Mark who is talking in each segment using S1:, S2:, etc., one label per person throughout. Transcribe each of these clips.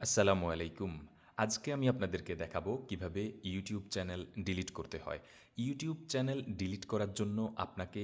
S1: আসসালামু আলাইকুম। আজকে আমি আপনাদেরকে দেখাবো কীভাবে ইউটিউব চ্যানেল ডিলিট করতে হয়। ইউটিউব চ্যানেল ডিলিট করার জন্য আপনাকে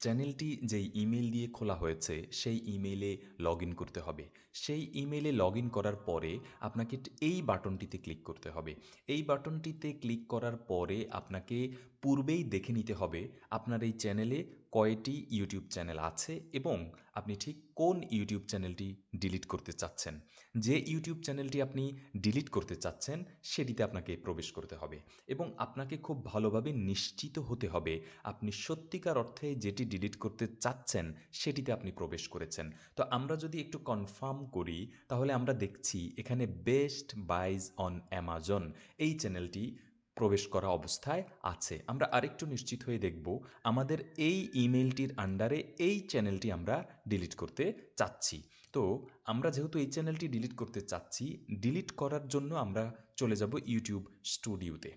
S1: চ্যানেলটি যেই ইমেল দিয়ে খোলা হয়েছে, সেই ইমেইলে লগ করতে হবে। সেই ইমেইলে লগ করার পরে আপনাকে এই বাটনটিতে ক্লিক করতে হবে। এই বাটনটিতে ক্লিক করার পরে আপনাকে পূর্বেই দেখে নিতে হবে আপনার এই চ্যানেলে কয়টি ইউটিউব চ্যানেল আছে এবং আপনি ঠিক কোন ইউটিউব চ্যানেলটি ডিলিট করতে চাচ্ছেন? যে ইউটিউব চ্যানেলটি আপনি ডিলিট করতে চাচ্ছেন, সেটিতে আপনাকে প্রবেশ করতে হবে এবং আপনাকে খুব ভালোভাবে নিশ্চিত হতে হবে আপনি সত্যিকার অর্থে যেটি ডিলিট করতে চাচ্ছেন, সেটিতে আপনি প্রবেশ করেছেন। তো আমরা যদি একটু কনফার্ম করি, তাহলে আমরা দেখছি এখানে বেস্ট বাইজ অন অ্যামাজন এই চ্যানেলটি প্রবেশ করা অবস্থায় আছে। আমরা আরেকটু নিশ্চিত হয়ে দেখব, আমাদের এই ইমেলটির আন্ডারে এই চ্যানেলটি আমরা ডিলিট করতে চাচ্ছি। তো, আমরা যেহেতু এই চ্যানেলটি ডিলিট করতে চাচ্ছি, ডিলিট করার জন্য আমরা চলে যাব ইউটিউব স্টুডিওতে।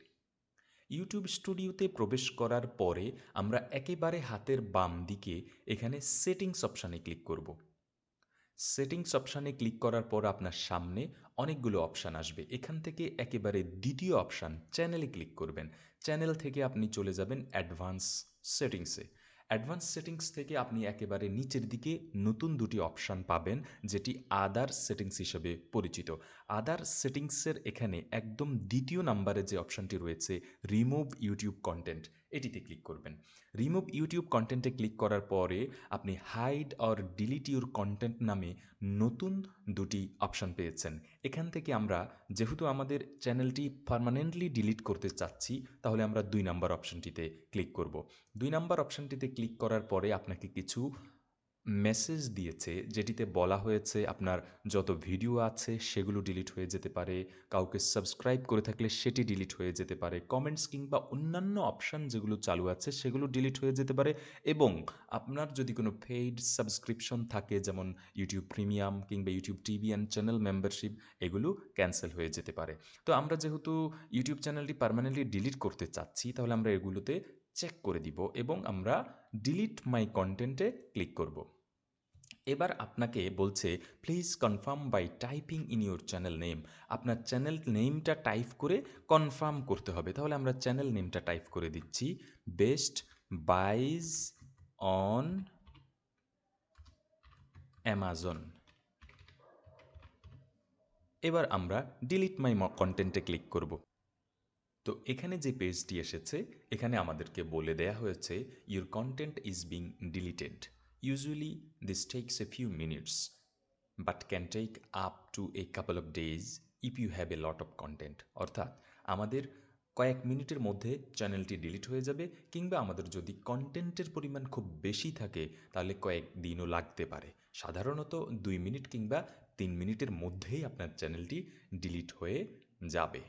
S1: ইউটিউব স্টুডিওতে প্রবেশ করার পরে আমরা একেবারে হাতের বাম দিকে এখানে সেটিংস অপশানে ক্লিক করব। সেটিংস অপশানে ক্লিক করার পর আপনার সামনে অনেকগুলো অপশান আসবে। এখান থেকে একেবারে দ্বিতীয় অপশান চ্যানেলে ক্লিক করবেন। চ্যানেল থেকে আপনি চলে যাবেন অ্যাডভান্স সেটিংসে অ্যাডভান্স সেটিংস থেকে আপনি একেবারে নিচের দিকে নতুন দুটি অপশান পাবেন, যেটি আদার সেটিংস হিসেবে পরিচিত। আদার সেটিংসের এখানে একদম দ্বিতীয় নাম্বারে যে অপশানটি রয়েছে রিমুভ ইউটিউব কন্টেন্ট এটিতে ক্লিক করবেন। রিমুভ ইউটিউব কন্টেন্টে ক্লিক করার পরে আপনি hide or delete your content নামে নতুন দুটি অপশান পেয়েছেন। এখান থেকে আমরা যেহেতু আমাদের চ্যানেলটি পারমানেন্টলি ডিলিট করতে চাচ্ছি, তাহলে আমরা দুই নাম্বার অপশানটিতে ক্লিক করব। দুই নাম্বার অপশানটিতে ক্লিক করার পরে আপনাকে কিছু মেসেজ দিয়েছে, যেটিতে বলা হয়েছে আপনার যত ভিডিও আছে সেগুলো ডিলিট হয়ে যেতে পারে, কাউকে সাবস্ক্রাইব করে থাকলে সেটি ডিলিট হয়ে যেতে পারে কমেন্টস কিংবা অন্যান্য অপশান যেগুলো চালু আছে সেগুলো ডিলিট হয়ে যেতে পারে এবং আপনার যদি কোনো পেইড সাবস্ক্রিপশন থাকে, যেমন ইউটিউব প্রিমিয়াম কিংবা YouTube TV and channel membership এগুলো ক্যান্সেল হয়ে যেতে পারে। তো আমরা যেহেতু ইউটিউব চ্যানেলটি পারমানেন্টলি ডিলিট করতে চাচ্ছি, তাহলে আমরা এগুলোতে চেক করে দিব এবং আমরা ডিলিট মাই কন্টেন্টে ক্লিক করব। এবার আপনাকে বলছে please confirm by typing in your channel name আপনার চ্যানেল নেমটা টাইপ করে কনফার্ম করতে হবে। তাহলে আমরা চ্যানেল নেমটা টাইপ করে দিচ্ছি। বেস্ট বাইজ অন অ্যামাজন এবার আমরা ডিলিট মাই কন্টেন্টে ক্লিক করব। তো এখানে যে পেজটি এসেছে, এখানে আমাদেরকে বলে দেয়া হয়েছে your content is being deleted usually this takes a few minutes but can take up to a couple of days if you have a lot of content অর্থাৎ, আমাদের কয়েক মিনিটের মধ্যে চ্যানেলটি ডিলিট হয়ে যাবে, কিংবা আমাদের যদি কন্টেন্টের পরিমাণ খুব বেশি থাকে, তাহলে কয়েক দিনও লাগতে পারে। সাধারণত দুই মিনিট কিংবা তিন মিনিটের মধ্যেই আপনার চ্যানেলটি ডিলিট হয়ে যাবে।